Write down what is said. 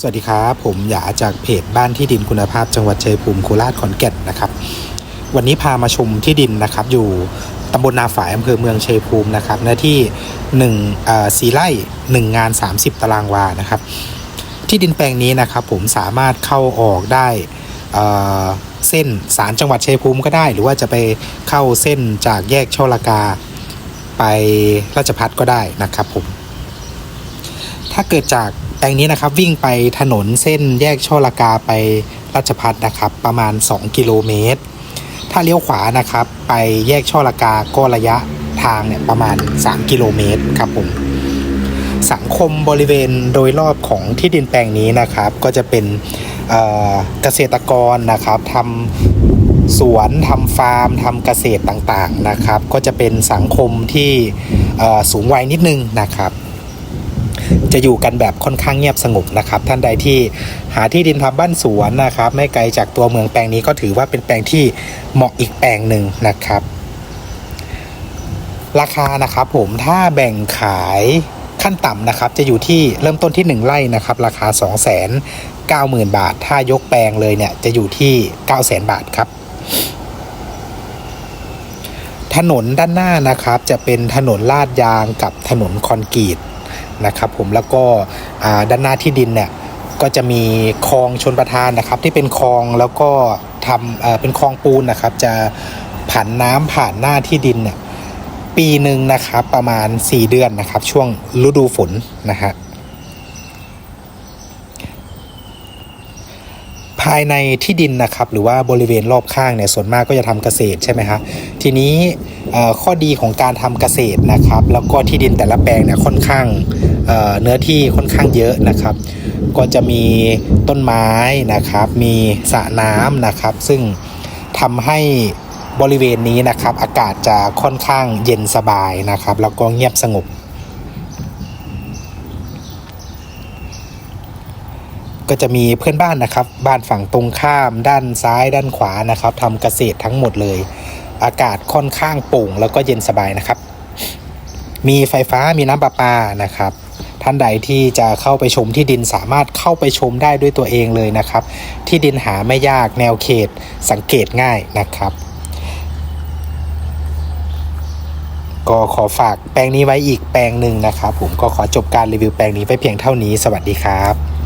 สวัสดีครับ ผมหยาจากเพจบ้านที่ดินคุณภาพจังหวัดชัยภูมิโคราชขอนแก่นนะครับ วันนี้พามาชมที่ดินนะครับ อยู่ตำบลนาฝายอำเภอเมืองชัยภูมินะครับเนื้อที่1เอ่อสี่ไร่ 1 งาน 30 ตารางวานะครับ ที่ดินแปลงนี้นะครับ ผมสามารถเข้าออกได้เอ่อเส้นสารจังหวัดชัยภูมิก็ได้ หรือว่าจะไปเข้าเส้นจากแยกช่อลากาไปราชพัฒก็ได้นะครับผมถ้าเกิดจาก แปลงนี้นะครับวิ่งไปถนนเส้นแยกช่อลากาไปราชพัฒนะครับ ประมาณ 2 กิโลเมตร ถ้าเลี้ยวขวานะครับ ไปแยกช่อลากาก็ระยะทางเนี่ยประมาณ 3 กิโลเมตรครับผมสังคมบริเวณโดยรอบของที่ดินแปลงนี้นะครับ ก็จะเป็นเเกษตรกรนะครับทำสวนทำฟาร์มทำเกษตรต่างๆนะครับ ก็จะเป็นสังคมที่สูงวัยนิดนึงนะครับ จะอยู่กันแบบค่อนข้างเงียบสงบนะครับท่านใดที่หาที่ดินทำบ้านสวนนะครับ ไม่ไกลจากตัวเมืองแปลงนี้ก็ถือว่าเป็นแปลงที่เหมาะอีกแปลงหนึ่งนะครับ ราคานะครับผมถ้าแบ่งขายขั้นต่ำนะครับจะอยู่ที่เริ่มต้นที่ 1 ไร่นะครับ ราคา2 9 0 0 0 0 บาท ถ้ายกแปลงเลยเนี่ยจะอยู่ที่9 0 0 0 0 0 บาทครับ ถนนด้านหน้านะครับจะเป็นถนนลาดยางกับถนนคอนกรีต นะครับผมแล้วก็ด้านหน้าที่ดินเนี่ยก็จะมีคลองชนประทานนะครับที่เป็นคลองแล้วก็ทำเป็นคลองปูนนะครับ จะผ่านน้ำผ่านหน้าที่ดินเนี่ยปีหนึ่งนะครับประมาณ 4 เดือนนะครับ ช่วงฤดูฝนนะฮะายในที่ดินนะครับหรือว่าบริเวณรอบข้างเนี่ยส่วนมากก็จะทำเกษตรใช่ไหมฮะทีนี้ข้อดีของการทำเกษตรนะครับ แล้วก็ที่ดินแต่ละแปลงเนี่ยค่อนข้างเนื้อที่ค่อนข้างเยอะนะครับ ก็จะมีต้นไม้นะครับ มีสระน้ำนะครับ ซึ่งทำให้บริเวณนี้นะครับ อากาศจะค่อนข้างเย็นสบายนะครับ แล้วก็เงียบสงบ ก็จะมีเพื่อนบ้านนะครับ บ้านฝั่งตรงข้าม ด้านซ้ายด้านขวานะครับทำเกษตรทั้งหมดเลย อากาศค่อนข้างโปร่งแล้วก็เย็นสบายนะครับ มีไฟฟ้ามีน้ำประปานะครับ ท่านใดที่จะเข้าไปชมที่ดินสามารถเข้าไปชมได้ด้วยตัวเองเลยนะครับ ที่ดินหาไม่ยากแนวเขตสังเกตง่ายนะครับก็ขอฝากแปลงนี้ไว้อีกแปลงหนึ่งนะครับ ผมก็ขอจบการรีวิวแปลงนี้ไปเพียงเท่านี้ สวัสดีครับ